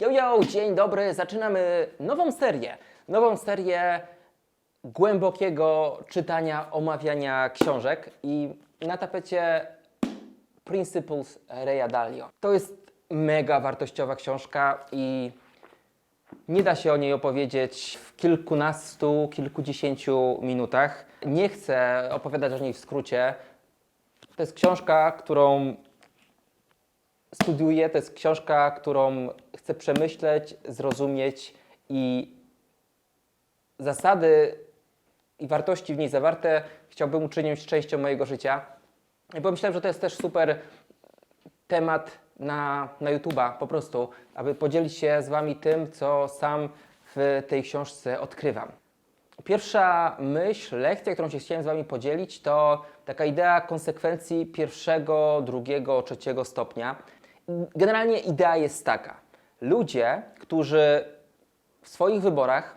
Yo, yo, dzień dobry, zaczynamy nową serię. Nową serię głębokiego czytania, omawiania książek i na tapecie Principles Reya Dalio. To jest mega wartościowa książka i nie da się o niej opowiedzieć w kilkunastu, kilkudziesięciu minutach. Nie chcę opowiadać o niej w skrócie. To jest książka, którą studiuję, to jest książka, którą chcę przemyśleć, zrozumieć i zasady i wartości w niej zawarte chciałbym uczynić częścią mojego życia. I pomyślałem, że to jest też super temat na, na YouTube'a po prostu, aby podzielić się z Wami tym, co sam w tej książce odkrywam. Pierwsza myśl, lekcja, którą się chciałem z Wami podzielić, to taka idea konsekwencji pierwszego, drugiego, trzeciego stopnia. Generalnie idea jest taka. Ludzie, którzy w swoich wyborach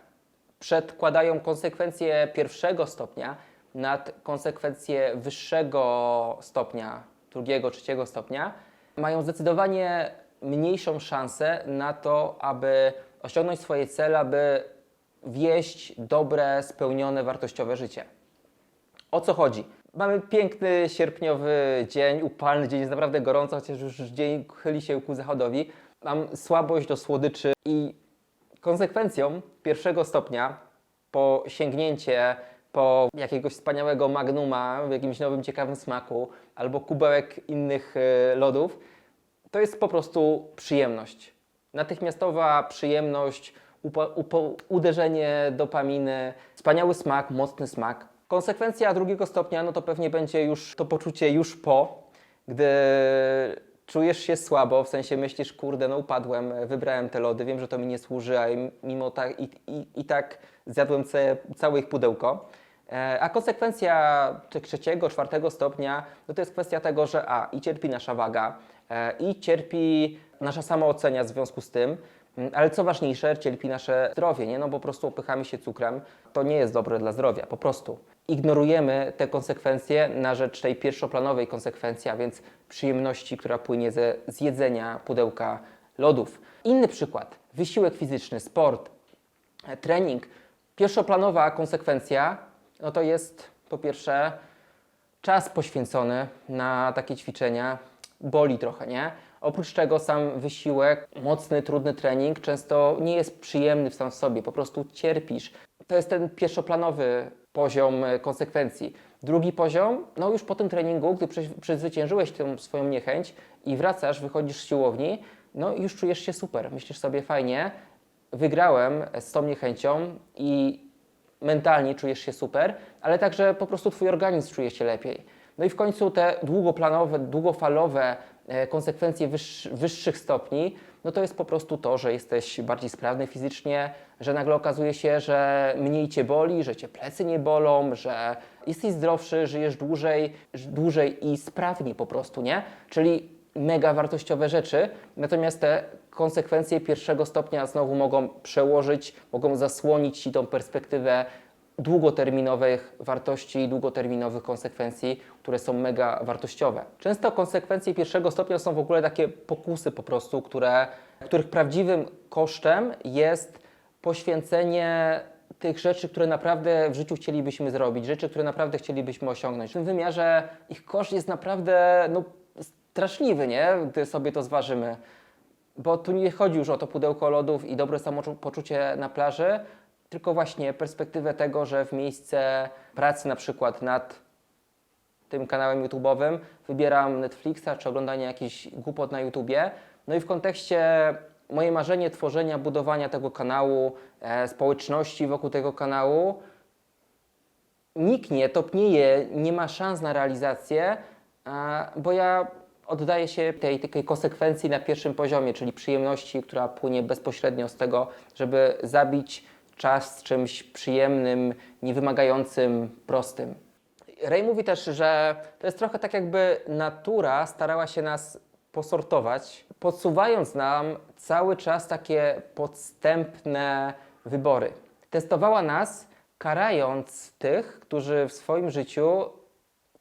przedkładają konsekwencje pierwszego stopnia nad konsekwencje wyższego stopnia, drugiego, trzeciego stopnia, mają zdecydowanie mniejszą szansę na to, aby osiągnąć swoje cele, aby wieść dobre, spełnione, wartościowe życie. O co chodzi? Mamy piękny sierpniowy dzień, upalny dzień, jest naprawdę gorąco, chociaż już dzień chyli się ku zachodowi. Mam słabość do słodyczy i konsekwencją pierwszego stopnia po sięgnięcie po jakiegoś wspaniałego magnuma w jakimś nowym, ciekawym smaku albo kubełek innych e, lodów, to jest po prostu przyjemność. Natychmiastowa przyjemność, uderzenie dopaminy, wspaniały smak, mocny smak. Konsekwencja drugiego stopnia, no to pewnie będzie już to poczucie już po, gdy czujesz się słabo, w sensie myślisz, kurde, no upadłem, wybrałem te lody, wiem, że to mi nie służy, a mimo tak i, i, i tak zjadłem całe ich pudełko. E, A konsekwencja trzeciego, czwartego stopnia, no to jest kwestia tego, że a, i cierpi nasza waga, e, i cierpi nasza samoocenia w związku z tym, ale co ważniejsze, cierpi nasze zdrowie, nie? No po prostu opychamy się cukrem, to nie jest dobre dla zdrowia, po prostu. Ignorujemy te konsekwencje na rzecz tej pierwszoplanowej konsekwencji, a więc przyjemności, która płynie ze zjedzenia pudełka lodów. Inny przykład, wysiłek fizyczny, sport, e, trening. Pierwszoplanowa konsekwencja, no to jest po pierwsze czas poświęcony na takie ćwiczenia boli trochę, nie? Oprócz tego sam wysiłek, mocny, trudny trening często nie jest przyjemny w sam w sobie, po prostu cierpisz. To jest ten pierwszoplanowy poziom e, konsekwencji. Drugi poziom, no już po tym treningu, gdy prze- przezwyciężyłeś tę swoją niechęć i wracasz, wychodzisz z siłowni, no już czujesz się super. Myślisz sobie fajnie, wygrałem z tą niechęcią i mentalnie czujesz się super, ale także po prostu Twój organizm czuje się lepiej. No i w końcu te długoplanowe, długofalowe konsekwencje wyższ, wyższych stopni, no to jest po prostu to, że jesteś bardziej sprawny fizycznie, że nagle okazuje się, że mniej Cię boli, że Cię plecy nie bolą, że jesteś zdrowszy, żyjesz dłużej, dłużej i sprawniej po prostu, nie? Czyli mega wartościowe rzeczy, natomiast te konsekwencje pierwszego stopnia znowu mogą przełożyć, mogą zasłonić Ci tą perspektywę długoterminowych wartości i długoterminowych konsekwencji, które są mega wartościowe. Często konsekwencje pierwszego stopnia są w ogóle takie pokusy po prostu, które, których prawdziwym kosztem jest poświęcenie tych rzeczy, które naprawdę w życiu chcielibyśmy zrobić, rzeczy, które naprawdę chcielibyśmy osiągnąć. W tym wymiarze ich koszt jest naprawdę no, straszliwy, nie? Gdy sobie to zważymy. Bo tu nie chodzi już o to pudełko lodów i dobre samopoczucie na plaży, tylko właśnie perspektywę tego, że w miejsce pracy na przykład nad tym kanałem YouTube'owym wybieram Netflixa czy oglądanie jakichś głupot na YouTubie. No i w kontekście moje marzenie tworzenia, budowania tego kanału, e, społeczności wokół tego kanału, niknie, topnieje, nie ma szans na realizację, a, bo ja oddaję się tej takiej konsekwencji na pierwszym poziomie, czyli przyjemności, która płynie bezpośrednio z tego, żeby zabić czas z czymś przyjemnym, niewymagającym, prostym. Ray mówi też, że to jest trochę tak, jakby natura starała się nas posortować, podsuwając nam cały czas takie podstępne wybory. Testowała nas, karając tych, którzy w swoim życiu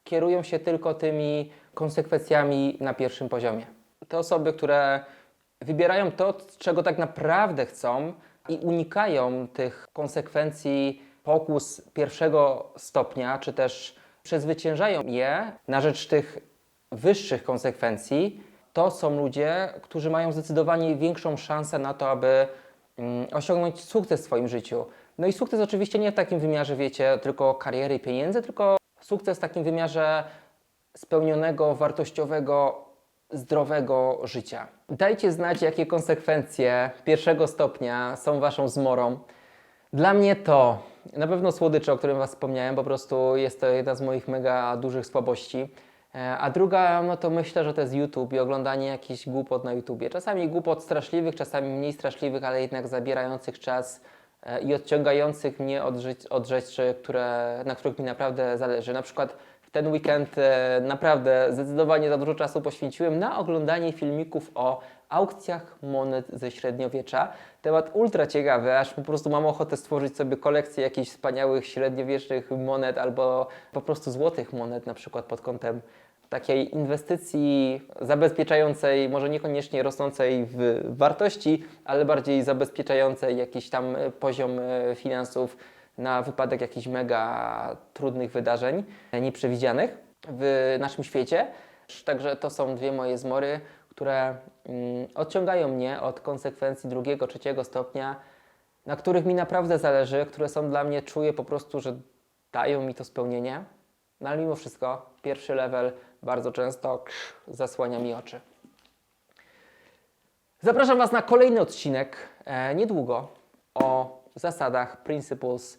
kierują się tylko tymi konsekwencjami na pierwszym poziomie. Te osoby, które wybierają to, czego tak naprawdę chcą i unikają tych konsekwencji pokus pierwszego stopnia, czy też przezwyciężają je na rzecz tych wyższych konsekwencji, to są ludzie, którzy mają zdecydowanie większą szansę na to, aby mm, osiągnąć sukces w swoim życiu. No i sukces oczywiście nie w takim wymiarze, wiecie, tylko kariery i pieniędzy, tylko sukces w takim wymiarze spełnionego, wartościowego, zdrowego życia. Dajcie znać, jakie konsekwencje pierwszego stopnia są Waszą zmorą. Dla mnie to na pewno słodycze, o którym Was wspomniałem, po prostu jest to jedna z moich mega dużych słabości. E, A druga, no to myślę, że to jest YouTube i oglądanie jakichś głupot na YouTubie. Czasami głupot straszliwych, czasami mniej straszliwych, ale jednak zabierających czas e, i odciągających mnie od, ży- od rzeczy, które, na których mi naprawdę zależy. Na przykład ten weekend e, naprawdę zdecydowanie za dużo czasu poświęciłem na oglądanie filmików o aukcjach monet ze średniowiecza. Temat ultra ciekawy, aż po prostu mam ochotę stworzyć sobie kolekcję jakichś wspaniałych średniowiecznych monet albo po prostu złotych monet, na przykład pod kątem takiej inwestycji zabezpieczającej, może niekoniecznie rosnącej w wartości, ale bardziej zabezpieczającej jakiś tam poziom e, finansów na wypadek jakichś mega trudnych wydarzeń, nieprzewidzianych w naszym świecie. Także to są dwie moje zmory, które mm, odciągają mnie od konsekwencji drugiego, trzeciego stopnia, na których mi naprawdę zależy, które są dla mnie, czuję po prostu, że dają mi to spełnienie. No ale mimo wszystko, pierwszy level bardzo często zasłania mi oczy. Zapraszam Was na kolejny odcinek e, niedługo o zasadach, principles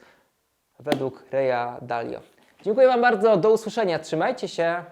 według Reya Dalio. Dziękuję Wam bardzo, do usłyszenia, trzymajcie się.